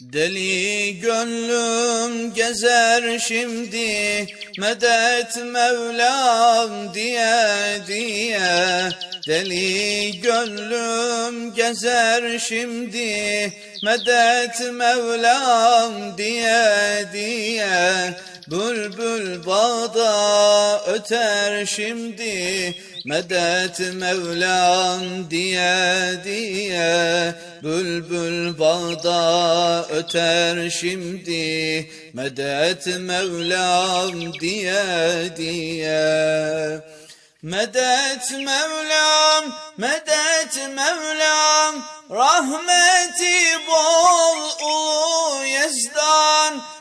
Deli gönlüm gezer şimdi medet Mevlam diye diye. Deli gönlüm gezer şimdi medet Mevlam diye diye Bülbül bağda öter şimdi medet Mevlam diye diye Bülbül bağda öter şimdi medet Mevlam diye diye Medet Mevlam, medet Mevlam, rahmeti bol.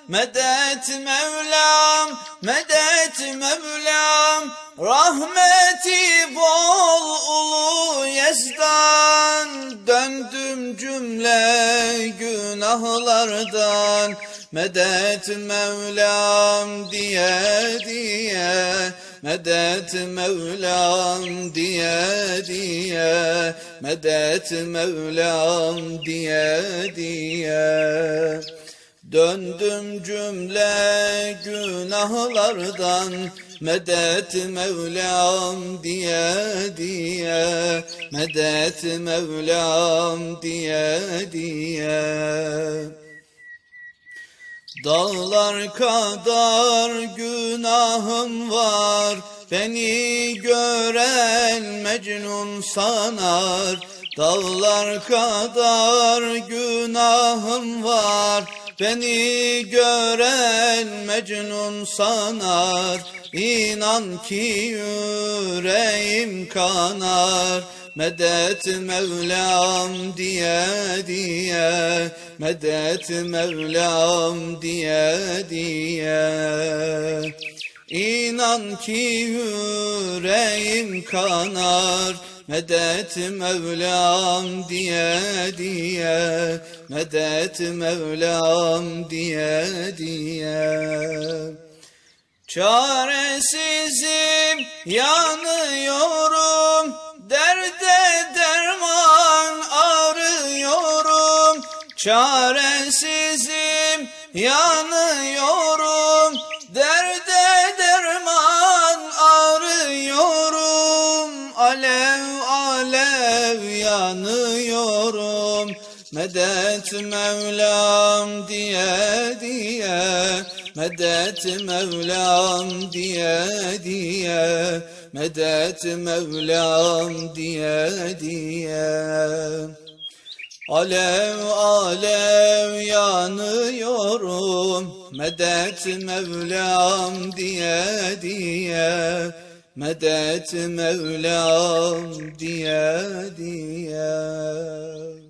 Medet Mevlam, medet Mevlam, rahmeti bol ulu yezdan. Döndüm cümle günahlardan, medet Mevlam diye diye. Medet Mevlam diye diye Medet Mevlam diye diye Döndüm cümle günahlardan Medet Mevlam diye diye Medet Mevlam diye diye. Dağlar kadar günahım var Beni gören Mecnun sanar. Dağlar kadar günahım var Beni gören Mecnun sanar İnan ki yüreğim kanar. Medet Mevlam diye diye Medet Mevlam diye diye. İnan ki yüreğim kanar Medet Mevlam diye diye. Medet Mevlam diye diye. Çaresizim yanıyorum. Derde derman arıyorum Çaresizim yanıyorum yanıyorum. Medet Mevlam diye diye Medet Mevlam diye diye Medet Mevlam diye diye. Alev alev yanıyorum. Medet Mevlam diye diye medet Mevlam diye diye.